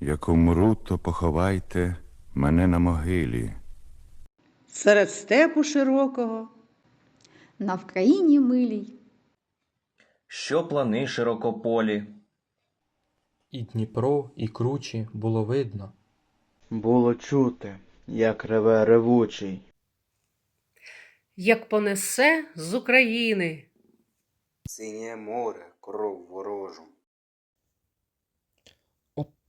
Як умру, то поховайте мене на могилі. Серед степу широкого, На Вкраїні милій, Що плани широкополі, І Дніпро, і кручі було видно. Було чути, як реве ревучий. як понесе з України. Синє море, кров ворожу.